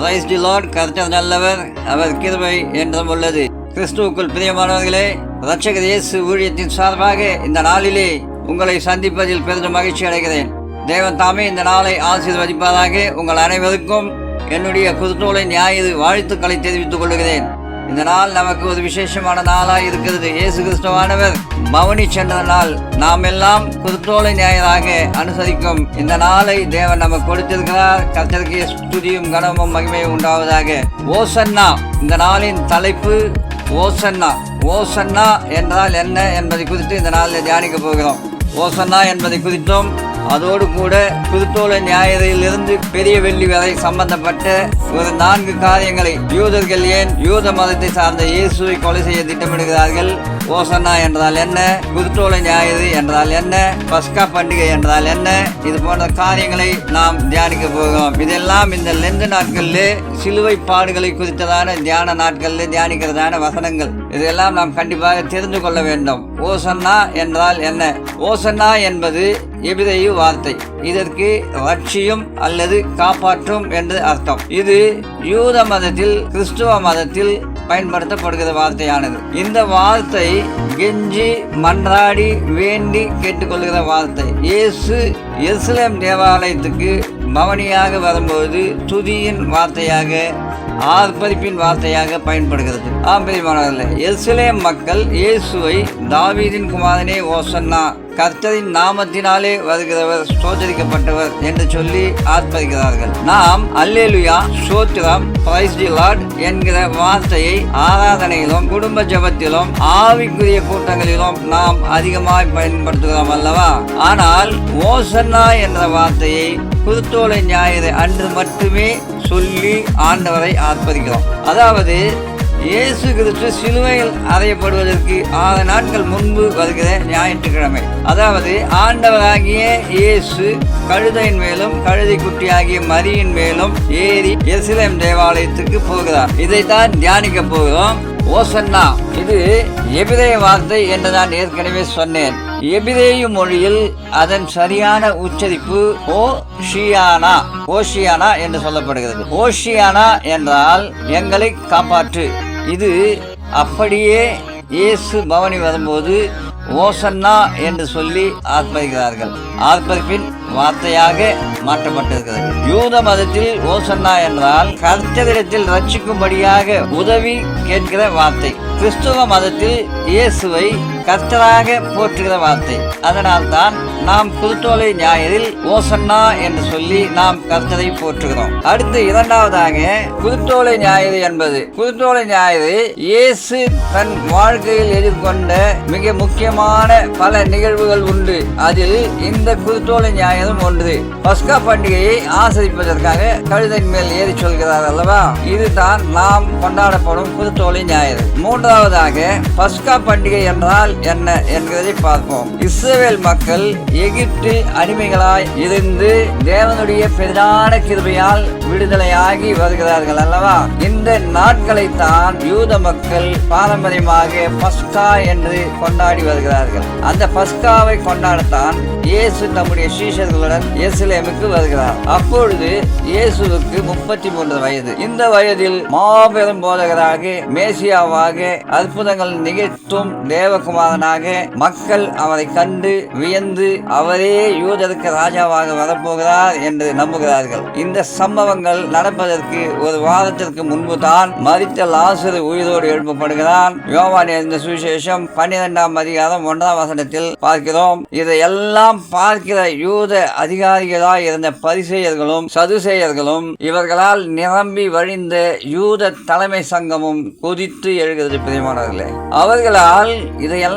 Praise the Lord கர்த்தர் நல்லவர் அவர் கிருபை என்றும் உள்ளது. கிறிஸ்துவுக்குள் பிரியமானவர்களே ரட்சகர் இயேசு ஊழியத்தின் சார்பாக இந்த நாளிலே உங்களை சந்திப்பதில் பெரிதும் மகிழ்ச்சி அடைகிறேன். தேவன் தாமே இந்த நாளை ஆசீர்வதிப்பதாக உங்கள் அனைவருக்கும் என்னுடைய குருத்தோலை ஞாயிறு வாழ்த்துக்களை தெரிவித்துக் கொள்கிறேன். இந்த நாள் நமக்கு ஒரு விசேஷமான நாளாக இருக்கிறது. இயேசு கிறிஸ்துவானவர் பவனி சென்ற நாள். நாம் எல்லாம் குருத்தோலை ஞாயிறாக அனுசரிக்கும். இந்த நாளை தேவன் நமக்கு கொடுத்திருக்கிறார். கத்தருக்கு ஸ்துதியும் கனமும் மகிமையும் உண்டாவதாக. ஓசன்னா இந்த நாளின் தலைப்பு ஓசன்னா. ஓசன்னா என்றால் என்ன என்பதை குறித்து இந்த நாளில் தியானிக்க போகிறோம். ஓசன்னா என்பதை குறித்தும். அதோடு கூட புதுத்தோல நியாயத்திலிருந்து பெரிய வெள்ளி வரை சம்பந்தப்பட்ட ஒரு நான்கு காரியங்களை யூதர்கள் ஏன் யூத மதத்தை சார்ந்த இயேசுவை கொலை செய்ய திட்டமிடுகிறார்கள்? ஓசன்னா என்றால் என்ன? குருத்தோலை ஞாயிறு என்றால் என்ன? பஸ்கா பண்டிகை என்றால் என்ன? இது போன்ற காரியங்களை நாம் தியானிக்க போகிறோம். இதெல்லாம் இந்த லெந்து நாட்களில் சிலுவை பாடுகளை குறித்ததான தியான நாட்களில் தியானிக்கிறதான வசனங்கள். இதெல்லாம் நாம் கண்டிப்பாக தெரிந்து கொள்ள வேண்டும். ஓசன்னா என்றால் என்ன? ஓசன்னா என்பது எபிரேயு வார்த்தை. இதற்கு ரட்சியும் அல்லது காப்பாற்றும் என்று அர்த்தம். இது யூத மதத்தில் கிறிஸ்துவ மதத்தில் பயன்படுத்தப்படுகிற வார்த்தையானது. இந்த வார்த்தை கெஞ்சி மன்றாடி வேண்டி கேட்டுக்கொள்கிற வார்த்தை. இயேசு எருசலேம் தேவாலயத்துக்கு பவனியாக வரும்போது துதியின் வார்த்தையாக ஆர்ப்பரிப்பின் வார்த்தையாக பயன்படுகிறது. ஆம்பரிமானவர்களே எருசலேம் மக்கள் இயேசுவை தாவீதின் குமாரனே ஓசன்னா கர்த்தரின் நாமத்தினாலே வருகிறவர் சோதரிக்கப்பட்டவர் என்று சொல்லி ஆர்ப்பரிக்கிறார்கள். நாம் அல்லேலுயா சோத்திரம் பிரைஸ் தி லார்ட் என்கிற வார்த்தையை ஆராதனையிலும் குடும்ப ஜபத்திலும் ஆவிக்குரிய கூட்டங்களிலும் நாம் அதிகமாய் பயன்படுத்துகிறோம் அல்லவா? ஆனால் ஓசன்னா என்ற வார்த்தையை குருத்தோலை ஞாயிறு அன்று மட்டுமே சொல்லி ஆண்டவரை ஆர்ப்பரிக்கிறோம். அதாவது இயேசு கிறிஸ்து சிலுவையில் அறையப்படுவதற்கு ஆறு நாட்கள் முன்பு வருகிற ஞாயிற்றுக்கிழமை. அதாவது ஆண்டவராகிய இயேசு கழுதையின் மேலும் கழுதை குட்டியாகிய மரியின் மேலும் ஏறி எருசலேம் தேவாலயத்துக்கு போகிறார். இதைத்தான் தியானிக்க போகிறோம். ஓசன்னா இது எபிரே வார்த்தை என்று நான் ஏற்கனவே சொன்னேன். எபிரேயு மொழியில் அதன் சரியான உச்சரிப்பு ஓ ஷியானா ஓஷியானா என்று சொல்லப்படுகிறது. ஓஷியானா என்றால் எங்களை காப்பாற்று. இது அப்படியே இயேசு பவனி வரும்போது ஓசன்னா என்று சொல்லி ஆர்ப்பரிக்கிறார்கள். ஆர்ப்பரிப்பின் வார்த்தையாக மாற்றப்பட்டிருக்கிறது. யூத மதத்தில் ஓசன்னா என்றால் கர்த்தரிடத்தில் ரட்சிக்கும்படியாக உதவி கேட்கிற வார்த்தை. கிறிஸ்துவ மதத்தில் இயேசுவை கர்த்தராக போற்றுகிற வார்த்தை. அதனால் தான் நாம் புதுத்தோலை ஞாயிறில் ஓசன்னா என்று சொல்லி நாம் கர்த்தரை போற்றுகிறோம். அடுத்து இரண்டாவதாக புதுத்தோலை ஞாயிறு என்பது. புதுத்தோலை ஞாயிறு இயேசு தன் வாழ்க்கையில் எதிர்கொண்ட மிக முக்கியமான பல நிகழ்வுகள் உண்டு. அதில் இந்த புதுத்தோலை ஞாயிறும் ஒன்று. பஸ்கா பண்டிகையை ஆசரிப்பதற்காக கழுதையின் மேல் ஏறி சொல்கிறார் அல்லவா? இதுதான் நாம் கொண்டாடப்படும் புதுத்தோலை ஞாயிறு. மூன்றாவதாக பஸ்கா பண்டிகை என்றால் என்ன என்பதை பார்ப்போம். இஸ்ரேல் மக்கள் எகிப்து அடிமைகளாய் இருந்து தேவனுடைய பெரிதான கிருபையால் விடுதலையாகி வருகிறார்கள் அல்லவா? இந்த நாட்களை தான் யூத மக்கள் பாரம்பரியமாக பஸ்கா என்று கொண்டாடி வருகிறார்கள். அந்த பஸ்காவை கொண்டாடத்தான் இயேசு தம்முடைய சீஷர்களுடன் எருசலேமுக்கு வருகிறார். அப்பொழுது இயேசுவுக்கு முப்பத்தி மூன்று வயது. இந்த வயதில் மாபெரும் போதகராக மேசியாவாக அற்புதங்கள் நிகழ்த்தும் தேவகுமார் ராஜாவாதனாக மக்கள் அவரை கண்டு வியந்து அவரே யூதருக்கு ராஜாவாக வரப்போகிறார் என்று நம்புகிறார்கள். இந்த சம்பவங்கள் நடப்பதற்கு ஒரு வாரத்திற்கு முன்பு தான் மறித்த லாசரு உயிரோடு எழுப்பப்படுகிறான். யோவான் இந்த சுவிசேஷம் பன்னிரெண்டாம் அதிகாரம் ஒன்றாம் வசனத்தில் பார்க்கிறோம். இதையெல்லாம் பார்க்கிற யூத அதிகாரிகளாய் இருந்த பரிசெயர்களும் சதுசேயர்களும் இவர்களால் நிரம்பி வழிந்த யூத தலைமை சங்கமும் குதித்து எழுகிறது. பிரியமானவர்களே அவர்களால் இதையெல்லாம்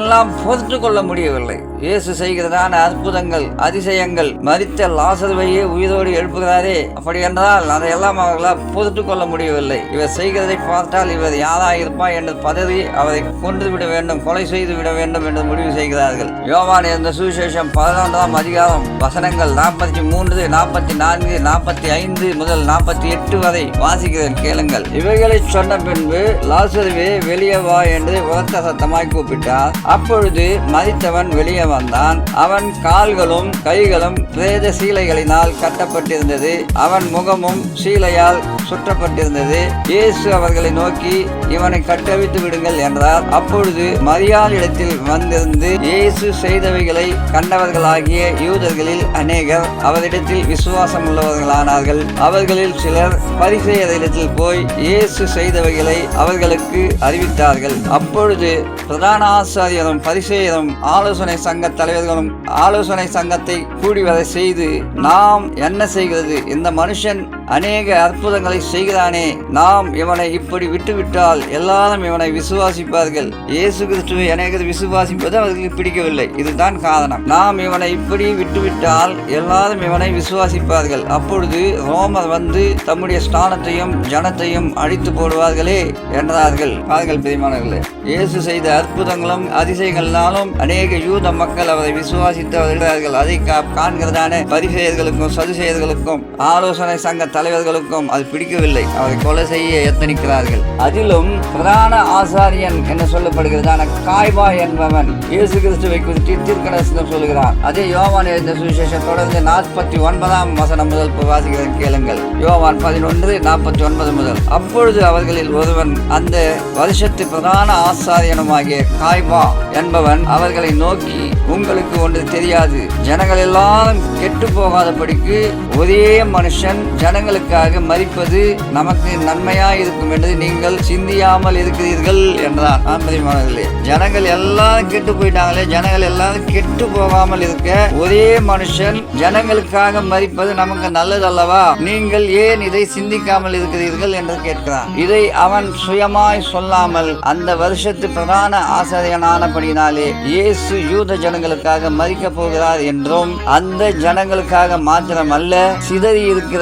பொறுத்து கொள்ள முடியவில்லை. இயேசு செய்கிறதான அற்புதங்கள் அதிசயங்கள் மறித்த லாசருவையே உயிரோடு எழுப்புகிறாரே. அப்படி என்றால் அதையெல்லாம் அவர்களால் பொறுத்து கொள்ள முடியவில்லை. இவர் செய்கிறதை பார்த்தால் இவர் யாராக இருப்பார் என்று பதறி அவரை கொன்று விட வேண்டும் கொலை செய்து விட வேண்டும் என்று முடிவு செய்கிறார்கள். யோவான் இருந்த சுவிசேஷம் பதினொன்றாம் அதிகாரம் வசனங்கள் நாற்பத்தி மூன்று நாற்பத்தி நான்கு நாற்பத்தி ஐந்து முதல் நாற்பத்தி எட்டு வரை வாசிக்கிறேன் கேளுங்கள். இவைகளை சொன்ன பின்பு லாசருவே வெளியே வா என்று உரத்த சத்தமாய் கூப்பிட்டார். அப்பொழுது மதித்தவன் வெளியே வந்தான். அவன் கால்களும் கைகளும் பிரேத சீலைகளினால் கட்டப்பட்டிருந்தது. அவன் முகமும் சீலையால் சுற்றப்பட்டிருந்தது. இயேசு அவர்களை நோக்கி இவனை கட்டவித்து விடுங்கள் என்றார். அப்பொழுது மரியாள் இடத்தில் வந்திருந்து இயேசு செய்தவைகளை கண்டவர்களாகிய யூதர்களில் அநேகர் அவரிடத்தில் விசுவாசம் உள்ளவர்களானார்கள். அவர்களில் சிலர் பரிசெயரிடத்தில் போய் இயேசு செய்தவைகளை அவர்களுக்கு அறிவித்தார்கள். அப்பொழுது பிரதான ஆசாரியரும் பரிசெயரும் ஆலோசனை சங்க தலைவர்களும் ஆலோசனை சங்கத்தை கூடி வர செய்து நாம் என்ன செய்கிறது? இந்த மனுஷன் அநேக அற்புதங்களை செய்கிறானே. நாம் இவனை இப்படி விட்டுவிட்டால் எல்லாரும் இவனை விசுவாசிப்பார்கள். இயேசு கிறிஸ்துவை அநேகர் விசுவாசிப்பது அவர்களுக்கு பிடிக்கவில்லை. இதுதான் காரணம். நாம் இவனை இப்படி விட்டுவிட்டால் எல்லாரும் இவனை விசுவாசிப்பார்கள். அப்பொழுது ரோமர் வந்து தம்முடைய ஸ்தானத்தையும் ஜனத்தையும் அழித்து போடுவார்களே என்றார்கள். பாருங்கள் பிரியமானவர்களே இயேசு செய்த அற்புதங்களும் அதிசயங்களாலும் அநேக யூத மக்கள் அவரை விசுவாசித்து வருகிறார்கள் அதை கா- காண்கிறதான பரிசெயர்களுக்கும் சதுசெயர்களுக்கும் ஆலோசனை சங்க தலைவர்களுக்கும் அது பிடிக்கவில்லை. அவரை கொலை செய்ய எத்தனிக்கிறார்கள். அதிலும் பிரதான ஆசாரியன் என்ன சொல்லப்படுகிறதான காய்பா என்பவன் இயேசு கிறிஸ்துவை குறித்து தீர்க்கதரிசனம் சொல்கிறார். அதே யோவான் எழுந்த சுவிசேஷம் தொடர்ந்து நாற்பத்தி ஒன்பதாம் வசனம் முதல் இப்ப வாசிக்கிறேன் கேளுங்கள். யோவான் பதினொன்று நாற்பத்தி ஒன்பது முதல். அப்பொழுது அவர்களில் ஒருவன் அந்த வருஷத்து பிரதான ஆசாரியனுமாகிய காய்பா என்பவன் அவர்களை நோக்கி உங்களுக்கு ஒன்று தெரியாது. ஜனங்கள் எல்லாரும் கெட்டு போகாதபடிக்கு ஒரே மனுஷன் ஜனங்களுக்காக மறிப்பது நமக்கு நன்மையா இருக்கும் என்று நீங்கள் சிந்தியாமல் இருக்கிறீர்கள் என்றார். ஆம்பரியமானவர்களே ஜனங்கள் எல்லாரும் கெட்டு போயிட்டாங்களே. ஜனங்கள் எல்லாரும் கெட்டு போகாமல் இருக்க ஒரே மனுஷன் ஜனங்களுக்காக மறிப்பது நமக்கு நல்லது அல்லவா? நீங்கள் ஏன் இதை சிந்திக்காமல் இருக்கிறீர்கள் என்று கேட்கிறான் இதை அவன் சுயமாய் சொல்லாமல் அந்த வருஷத்து பிரதான ஆசிரியனானபடினாலே இயேசு யூத ஜனங்களுக்காக மறிக்க போகிறார் என்றும் அந்த ஜனங்களுக்காக மாத்திரமல்ல சிதறி இருக்கிற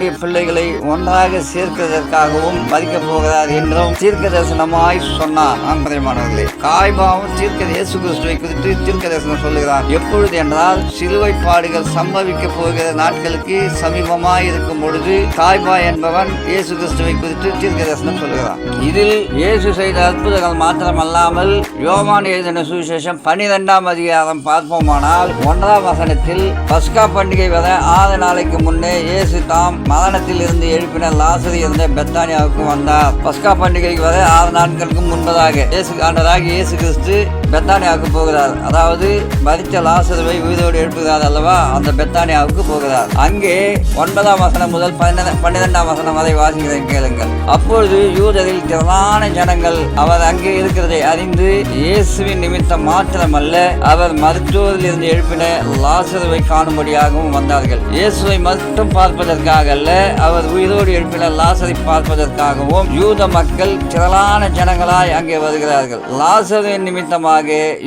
தேவனுடைய பிள்ளைகளை ஒன்றாக சேர்க்கிறதற்காகவும் மறிக்க போகிறார் என்றும் தீர்க்க தரிசனமாய் சொன்னார் ஆம்பரியமானவர்களே காய்பாவும் தீர்க்க இயேசு கிறிஸ்துவை குறித்து தீர்க்க தரிசனம் சொல்லுகிறார். எப்பொழுது என்றால் சிலுவை பாடுகள் சம்பவிக்க போகிற நாட்களுக்கு சமீபமாய் இருக்கும் பொழுது காய்பா என்பவன் இயேசு கிறிஸ்துவை குறித்து தீர்க்க தரிசனம் சொல்லுகிறான். இதில் இயேசு செய்த அற்புதங்கள் மாத்திரமல்லாமல் யோமான் எழுதின சுவிசேஷம் பனிரெண்டாம் அதிகாரம் பார்ப்போமானால் ஒன்றாம் வசனத்தில் பஸ்கா பண்டிகை வர ஆறு நாளைக்கு முன்னே இயேசு தாம் மரணத்தில் இருந்து எழுப்பின லாசரி இருந்த பெத்தானியாவுக்கு வந்தார். பஸ்கா பண்டிகைக்கு வர ஆறு நாட்களுக்கு முன்பதாக இயேசு ஆண்டதாக இயேசு கிறிஸ்து பெத்தானியாவுக்கு போகிறார். அதாவது மரித்த லாசருவை உயிரோடு எழுப்புகிறார் அல்லவா? அந்த பெத்தானியாவுக்கு போகிறார். அங்கே ஒன்பதாம் வசனம் முதல் பன்னிரெண்டாம் வசனம் வரை வாசிக்கிறேன் கேளுங்கள். அப்பொழுது யூதரில் திரளான ஜனங்கள் அவர் அங்கே இருக்கிறதை அறிந்து இயேசுவின் நிமித்தம் மாத்திரமல்ல அவர் மருத்துவரில் இருந்து எழுப்பின லாசருவை காணும்படியாகவும் வந்தார்கள். இயேசுவை மட்டும் பார்ப்பதற்காக அல்ல அவர் உயிரோடு எழுப்பின லாசரை பார்ப்பதற்காகவும் யூத மக்கள் திரளான ஜனங்களாய் அங்கே வருகிறார்கள். லாசரின் நிமித்தமாக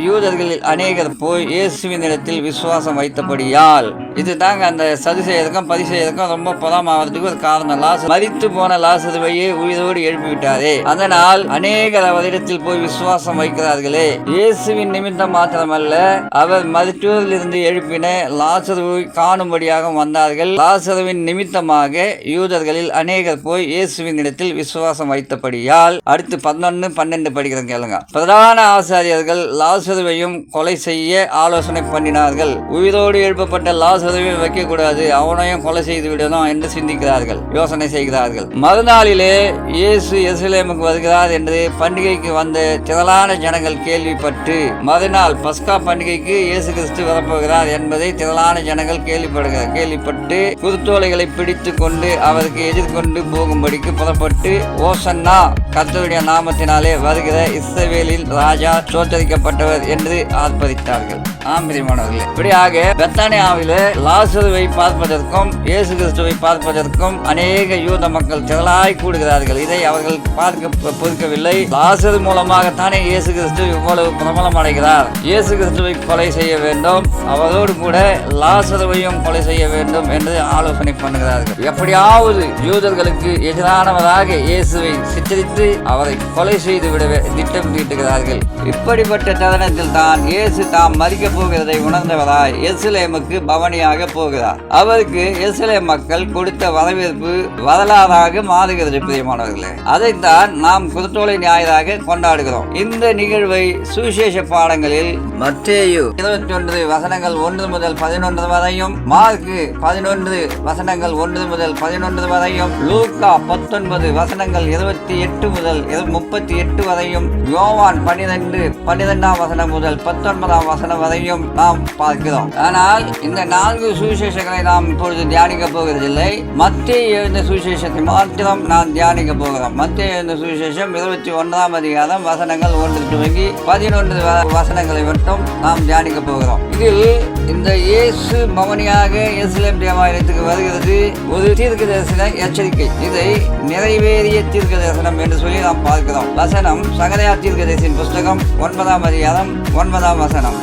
யூதர்களில் அநேகர் போய் இயேசுவின் இடத்தில் விசுவாசம் வைத்தபடியால். இதுதாங்க அந்த சதுசெய்யதுக்கும் பதிசெய்யதுக்கும் ரொம்ப புறமாவதுக்கு ஒரு காரணம். லாசு மறித்து போன லாசதுவையே உயிரோடு எழுப்பி விட்டாரே அதனால் அநேகர் அவரிடத்தில் போய் விசுவாசம் வைக்கிறார்களே. இயேசுவின் நிமித்தம் மாத்திரமல்ல அவர் மருத்துவரில் இருந்து எழுப்பின லாசருவை காணும்படியாக வந்தார்கள். லாசருவின் நிமித்தமாக யூதர்களில் அநேகர் போய் இயேசுவின் இடத்தில் விசுவாசம் வைத்தபடியால் அடுத்து பதினொன்னு பன்னெண்டு படிக்கிறேன் கேளுங்க. பிரதான ஆசாரியர்கள் லாசருவையும் கொலை செய்ய ஆலோசனை பண்ணினார்கள். உயிரோடு எழுப்பப்பட்ட லாசருவை வைக்கக்கூடாது. அவனையும் கொலை செய்து விடணும் என்று சிந்திக்கிறார்கள். யோசனை செய்கிறார்கள். மறுநாளிலே இயேசு எருசலேமுக்கு வருகிறார் என்று பண்டிகைக்கு வந்த திரளான ஜனங்கள் கேள்விப்பட்டு மறுநாள் பஸ்கா பண்டிகைக்கு இயேசு கிறிஸ்து வரப்போகிறார் என்பதை திரளான ஜனங்கள் கேள்விப்படுகிறார் கேள்விப்பட்டு குருத்தோலைகளை பிடித்து கொண்டு அவருக்கு எதிர்கொண்டு போகும்படிக்கு புறப்பட்டு ஓசன்னா கத்தருடைய நாமத்தினாலே வருகிற இஸ்ரவேலின் ராஜா சோத்தரிக்க சோத்தரிக்கப்பட்டவர் என்று ஆர்ப்பரித்தார்கள். ஆம்பிரிமானவர்களே இப்படியாக பெத்தானியாவிலே லாசுவை பார்ப்பதற்கும் இயேசு கிறிஸ்துவை பார்ப்பதற்கும் அநேக யூத மக்கள் திரளாய் கூடுகிறார்கள். இதை அவர்கள் பார்க்க பொறுக்கவில்லை. லாசது மூலமாகத்தானே இயேசு கிறிஸ்து இவ்வளவு பிரபலம் அடைகிறார் இயேசு கிறிஸ்துவை கொலை செய்ய வேண்டும். அவரோடு கூட லாசதுவையும் கொலை செய்ய வேண்டும் என்று ஆலோசனை பண்ணுகிறார்கள். எப்படியாவது யூதர்களுக்கு எதிரானவராக இயேசுவை சித்தரித்து அவரை கொலை செய்து விட திட்டம் தீட்டுகிறார்கள். இப்படிப்பட்ட தருணத்தில் தான் இயேசு தாம் மறிக்க போகிறதை உணர்ந்தவராய் எசுலேமுக்கு பவனியாக போகிறார். அவருக்கு எருசலேம் மக்கள் கொடுத்த வரவேற்பு வரலாறாக மாறுகிறது பிரியமானவர்களே. அதைத்தான் நாம் குருத்தோலை ஞாயிறாக கொண்டாடுகிறோம். இந்த நிகழ்வை சுவிசேஷ பாடங்களில் மத்தேயு இருபத்தி ஒன்று வசனங்கள் ஒன்று முதல் பதினொன்று வரையும் மார்க்கு பதினொன்று வசனங்கள் ஒன்று முதல் பதினொன்று வரையும் லூக்கா பத்தொன்பது வசனங்கள் இருபத்தி எட்டு முதல் முப்பத்தி எட்டு வரையும் யோவான் பனிரெண்டு பன்னிரெண்டாம் வசனம் முதல் பத்தொன்பதாம் வசனம் வரையும் நாம் பார்க்கிறோம். ஆனால் இந்த நான்கு சுவிசேஷங்களை நாம் இப்பொழுது தியானிக்க போகிறதில்லை. மத்திய எழுந்த சுவிசேஷத்தை மாத்திரம் நாம் தியானிக்க போகிறோம். மத்திய எழுந்த சுவிசேஷம் இருபத்தி ஒன்றாம் அதிகாரம் வசனங்கள் ஒன்று துவங்கி பதினொன்று வசனங்களை மட்டும் நாம் தியானிக்க போகிறோம். இதில் இந்த இயேசு மகனியாக எருசலேம் தேவாலயத்துக்கு வருகிறது. ஒரு தீர்க்க தரிசன எச்சரிக்கை. இதை நிறைவேறிய தீர்க்க தரிசனம் என்று சொல்லி நாம் பார்க்கிறோம். வசனம் சகதையா தீர்க்க தரிசன புஸ்தகம் ஒன்பதாம் அதிகாரம் ஒன்பதாம் வசனம்.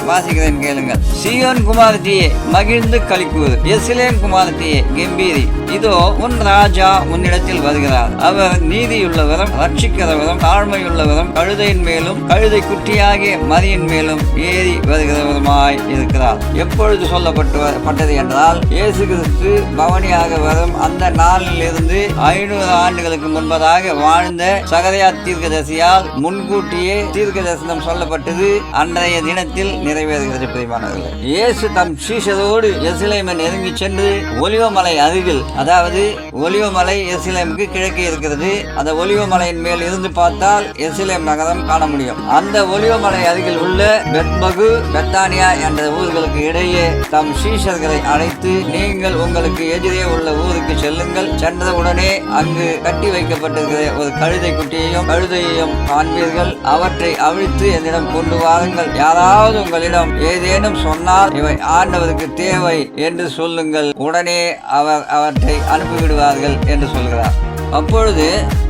வாசிக்கிறேன் கேளுங்கள். சியோன் குமாரத்தியே மகிழ்ந்து கலிக்கூறு எருசலேம் குமாரத்தியே கம்பீரி. இதோ உன் ராஜா உன்னிடத்தில் வருகிறார். அவர் நீதியுள்ளவரும் ரட்சிக்கிறவரும் தாழ்மையுள்ளவரும் கழுதையின் மேலும் கழுதை குட்டியாகிய மரியின் மேலும் ஏறி வருகிறவருமாய் இருக்கிறார். எப்பொழுது சொல்லப்பட்டு பட்டது என்றால் இயேசு கிறிஸ்து பவனியாக வரும் அந்த நாளில் இருந்து ஐநூறு ஆண்டுகளுக்கு முன்பதாக வாழ்ந்த சகதையா தீர்க்கதரிசியால் முன்கூட்டியே தீர்க்க தரிசனம் சொல்லப்பட்டது. அன்றைய தினத்தில் நிறைவேறுகிறது. பிரிவானவர்களே இயேசு தம் சீஷரோடு எருசலேமை நெருங்கி சென்று ஒலிவமலை அருகில் அதாவது ஒலிவமலை எசிலேமுக்கு கிழக்கே இருக்கிறது அந்த ஒலிவமலையின் மேல் இருந்து பார்த்தால் எசிலேம் நகரம் காண முடியும். அந்த ஒலிவமலை அருகில் உள்ள பெத்மகு பெத்தானியா என்ற ஊர்களுக்கு இடையே தம் சீஷர்களை அழைத்து நீங்கள் உங்களுக்கு எதிரே உள்ள ஊருக்கு செல்லுங்கள். சென்றவுடனே அங்கு கட்டி வைக்கப்பட்டிருக்கிற ஒரு கழுதை குட்டியையும் கழுதையையும் காண்பீர்கள். அவற்றை அவிழ்த்து என்னிடம் கொண்டு வாருங்கள். யாராவது உங்களிடம் ஏதேனும் சொன்னால் இவை ஆண்டவருக்கு தேவை என்று சொல்லுங்கள். உடனே அவர் அவற்றை அனுப்பிவிடுவார்கள் என்று சொல்கிறார். அப்பொழுது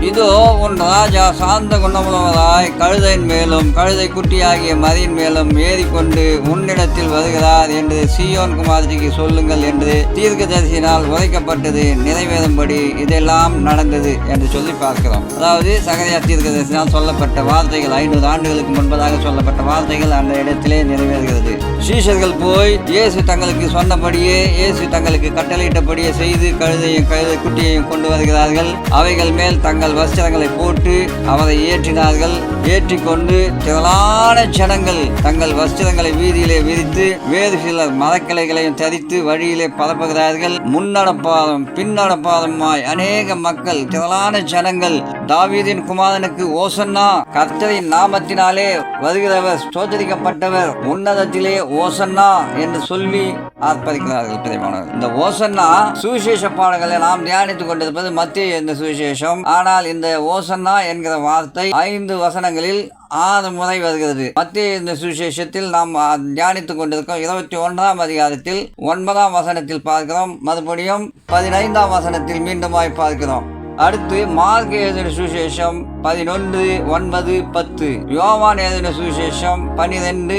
இதோ உன் ராஜா சாந்த குணமுள்ளவராய் கழுதையின் மேலும் கழுதை குட்டியாகிய மதியின் மேலும் ஏறிக்கொண்டு உன்னிடத்தில் வருகிறார் என்று சியோன் குமாரத்திக்கு சொல்லுங்கள் என்று தீர்க்கதரிசினால் உரைக்கப்பட்டது. நிறைவேறும்படி இதெல்லாம் நடந்தது என்று சொல்லி பார்க்கிறோம். அதாவது சகரியா தீர்க்கதரிசினால் சொல்லப்பட்ட வார்த்தைகள் ஐநூறு ஆண்டுகளுக்கு முன்பதாக சொல்லப்பட்ட வார்த்தைகள் அந்த இடத்திலே நிறைவேறுகிறது. சீஷர்கள் போய் இயேசு தங்களுக்கு சொன்னபடியே இயேசு தங்களுக்கு கட்டளையிட்டபடியே செய்து கழுதையும் கழுதை குட்டியையும் கொண்டு வருகிறார்கள். அவைகள் மேல் தங்கள் வஸ்திரங்களை போட்டு அவரை ஏற்றினார்கள். ஏற்றிக்கொண்டு திரளான ஜனங்கள் தங்கள் வஸ்திரங்களை வீதியிலே விரித்து வேறு சிலர் மரக்கிளைகளையும் தரித்து வழியிலே பரப்புகிறார்கள். முன்னடப்பாதம் பின்னடப்பாதமாய் அநேக மக்கள் திரளான ஜனங்கள். தாவீதின் குமாரனுக்கு ஓசன்னா கர்த்தரின் நாமத்தினாலே வருகிறவர் சோதரிக்கப்பட்டவர் உன்னதத்திலே ஓசன்னா என்று சொல்லி ஆர்ப்பரிக்கிறார்கள் பிரியமானவர்கள். இந்த ஓசன்னா சுவிசேஷ பாடங்களை நாம் தியானித்துக் கொண்டிருப்பது மத்திய இந்த சுவிசேஷம். ஆனால் இந்த ஓசன்னா என்கிற வார்த்தை ஐந்து வசனங்களில் ஆறு முறை வருகிறது. மத்திய இந்த சுவிசேஷத்தில் நாம் தியானித்துக் கொண்டிருக்கோம் இருபத்தி ஒன்றாம் அதிகாரத்தில் ஒன்பதாம் வசனத்தில் பார்க்கிறோம். மறுபடியும் பதினைந்தாம் வசனத்தில் மீண்டுமாய் பார்க்கிறோம். அடுத்து மார்க் எழுதின சுவிசேஷம் பதினொன்று ஒன்பது பத்து. யோவான் எழுதின சுவிசேஷம் பனிரெண்டு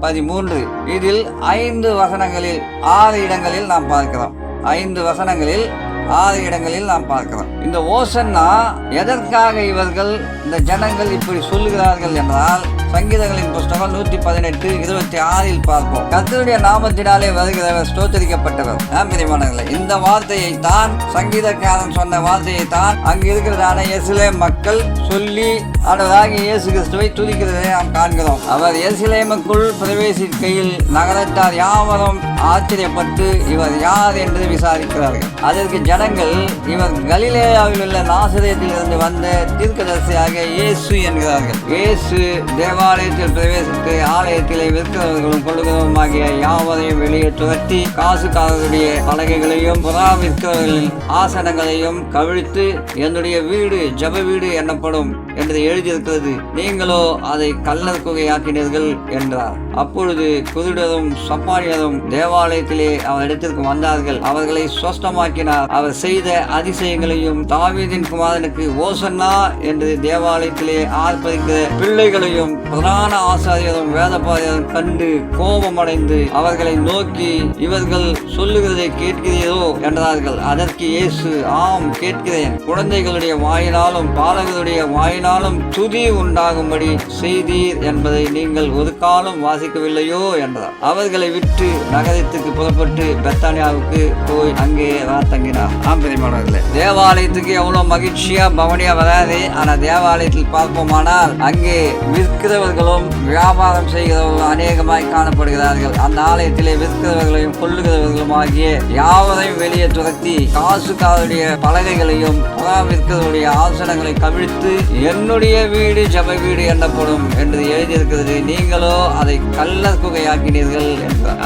பதிமூன்று. இதில் ஐந்து வசனங்களில் ஆறு இடங்களில் நாம் பார்க்கிறோம். ஐந்து வசனங்களில் ஆறு இடங்களில் நாம் பார்க்கிறோம் இந்த ஓசன்னா எதற்காக இவர்கள் இந்த ஜனங்கள் இப்படி சொல்லுகிறார்கள் என்றால் சங்கீதங்களின் புஸ்தகம் நூத்தி பதினெட்டு இருபத்தி ஆறில் பார்ப்போம். கர்த்தருடைய நாமத்தினாலே வருகிறவர் ஸ்தோத்தரிக்கப்பட்டவர். பிரியமானவர்களே இந்த வார்த்தையை தான் சங்கீதக்காரன் சொன்ன வார்த்தையை தான் அங்கு இருக்கிறதான எசிலே மக்கள் சொல்லி ஆண்டவராகிய இயேசு கிறிஸ்துவை துதிக்கிறதை நாம் காண்கிறோம். அவர் எருசலேமுக்குள் பிரவேசிக்கையில் நகரத்தார் யாவரும் ஆச்சரியப்பட்டு இவர் யார் என்று விசாரிக்கிறார்கள். அதற்கு ஜனங்கள் இவர் கலிலேயாவில் உள்ள நாசரேத்தில் இருந்து வந்த தீர்க்கதரிசியாக இயேசு என்கிறார்கள். இயேசு தேவ தேவாலயத்தில் பிரவேசித்து ஆலயத்திலே விற்கிறவர்களும் கொள்ளுகிறவருமாகிய யாவரையும் வெளியே துரத்தி காசுக்காரருடைய பலகைகளையும் புறா விற்கிறவர்களின் ஆசனங்களையும் கவிழ்த்து என்னுடைய வீடு ஜப வீடு எனப்படும் என்று எழுதியிருக்கிறது. நீங்களோ அதை கல்லர் குகையாக்கினீர்கள் என்றார். அப்பொழுது குருடரும் சப்பானியரும் தேவாலயத்திலே அவர் இடத்திற்கு வந்தார்கள். அவர்களை சுவஸ்தமாக்கினார் அவர் செய்த அதிசயங்களையும் தாவீதின் குமாரனுக்கு ஓசன்னா என்று தேவாலயத்திலே ஆர்ப்பரிக்கிற பிள்ளைகளையும் பிரதான ஆசாரியரும் வேதபாரியரும் கண்டு கோபமடைந்து அவர்களை நோக்கி இவர்கள் சொல்லுகிறதை கேட்கிறீரோ? என்றார்கள். அதற்கு இயேசு ஆம் கேட்கிறேன். குழந்தைகளுடைய வாயினாலும் பாலகருடைய வாயினாலும் துதி உண்டாகும்படி செய்தீர் என்பதை நீங்கள் ஒரு காலம் வாசிக்கவில்லையோ? என்றார். அவர்களை விட்டு நகரத்துக்கு புறப்பட்டு பெத்தானியாவுக்கு போய் அங்கே தங்கினார். ஆம் பெரியமானவர்களே. தேவாலயத்துக்கு எவ்வளவு மகிழ்ச்சியா பவனியா வராது. ஆனா தேவாலயத்தில் பார்ப்போமானால் அங்கே விற்கிறவர்களும் வியாபாரம் செய்கிறவர்களும் அநேகமாய் காணப்படுகிறார்கள். அந்த ஆலயத்திலே விற்கிறவர்களையும் கொள்ளுகிறவர்களும் ஆகிய யாவரையும் வெளியே துரத்தி காசுக்காரருடைய பலகைகளையும் புறா விற்கிறவருடைய ஆசனங்களை கவிழ்த்து என்னுடைய வீடு ஜப வீடு எண்ணப்படும் என்று எழுதியிருக்கிறது. நீங்களோ அதை கள்ளர் குகையாக்கினீர்கள்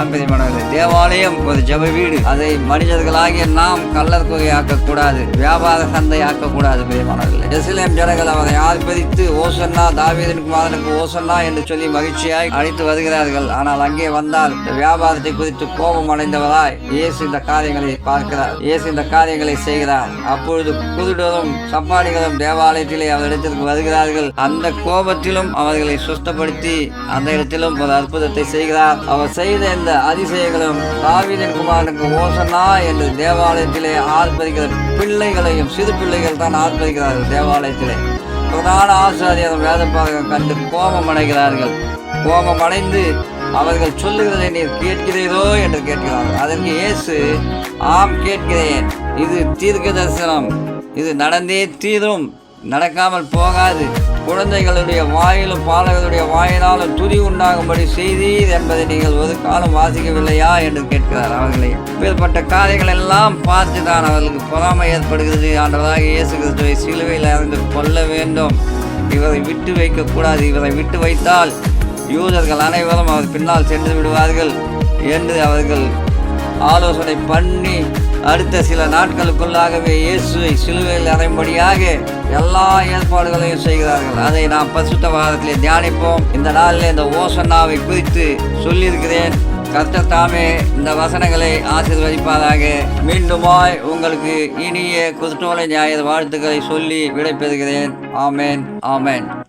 என்று தேவாலயம் ஒரு ஜப வீடு. அதை மனிதர்களாகிய நாம் கள்ளர் குகையாக்க கூடாது வியாபார சந்தை ஆக்கக்கூடாது பிரியமானவர்களே எஸ்லேம் ஜனங்கள் அவரை ஆர்ப்பரித்து ஓசன்னா தாவீதன் குமாரனுக்கு ஓசன்னா என்று சொல்லி மகிழ்ச்சியாய் அழைத்து வருகிறார்கள். ஆனால் அங்கே வந்தால் இந்த வியாபாரத்தை குறித்து கோபம் அடைந்தவராய் இயேசு இந்த காரியங்களை பார்க்கிறார். இயேசு இந்த காரியங்களை செய்கிறார். அப்பொழுது குருடரும் சப்பாடிகளும் தேவாலயத்திலே அவரிடத்திற்கு வருகிறார்கள். அந்த கோபத்திலும் அவர்களை சுத்தப்படுத்தி அந்த இடத்திலும் ஒரு அற்புதத்தை செய்கிறார். அவர் செய்த இந்த அதிசயங்களும் தாவீதின் குமாரனுக்கு ஓசனா என்று தேவாலயத்திலே ஆர்ப்பரிக்கிற பிள்ளைகளையும் சிறு பிள்ளைகள் தான் ஆர்ப்பரிக்கிறார்கள் தேவாலயத்திலே. பிரதான ஆசாரியர் வேதப்பாதகம் கண்டு கோபம் அடைகிறார்கள். கோபம் அடைந்து அவர்கள் சொல்லுகிறதை நீர் கேட்கிறீரோ என்று கேட்கிறார்கள். அதற்கு இயேசு ஆம் கேட்கிறேன். இது தீர்க்க தரிசனம் இது நடந்தே தீரும். நடக்காமல் போகாது. குழந்தைகளுடைய வாயிலும் பாலகருடைய வாயினாலும் துதி உண்டாகும்படி செய்தீர் என்பதை நீங்கள் ஒரு காலம் வாசிக்கவில்லையா என்று கேட்கிறார் அவர்களை. இப்பேற்பட்ட காரியங்கள் எல்லாம் பார்த்து தான் அவர்களுக்கு பொறாமை ஏற்படுகிறது. ஆண்டவராக இயேசு கிறிஸ்துவை சிலுவையில் அறிந்து கொள்ள வேண்டும். இவரை விட்டு வைக்கக்கூடாது இவரை விட்டு வைத்தால் யூதர்கள் அனைவரும் அவர் பின்னால் சென்று விடுவார்கள் என்று அவர்கள் ஆலோசனை பண்ணி அடுத்த சில நாட்களுக்குள்ளாகவே இயேசுவை சிலுவையில் அறையும்படியாக எல்லா ஏற்பாடுகளையும் செய்கிறார்கள். அதை நாம் பரிசுத்த வாரத்தில் தியானிப்போம். இந்த நாளில் இந்த ஓசன்னாவை குறித்து சொல்லியிருக்கிறேன். கர்த்தர் தாமே இந்த வசனங்களை ஆசீர்வதிப்பதாக மீண்டுமாய் உங்களுக்கு இனிய குருத்தோலை ஞாயிறு வாழ்த்துக்களை சொல்லி விடைபெறுகிறேன் ஆமேன் ஆமேன்.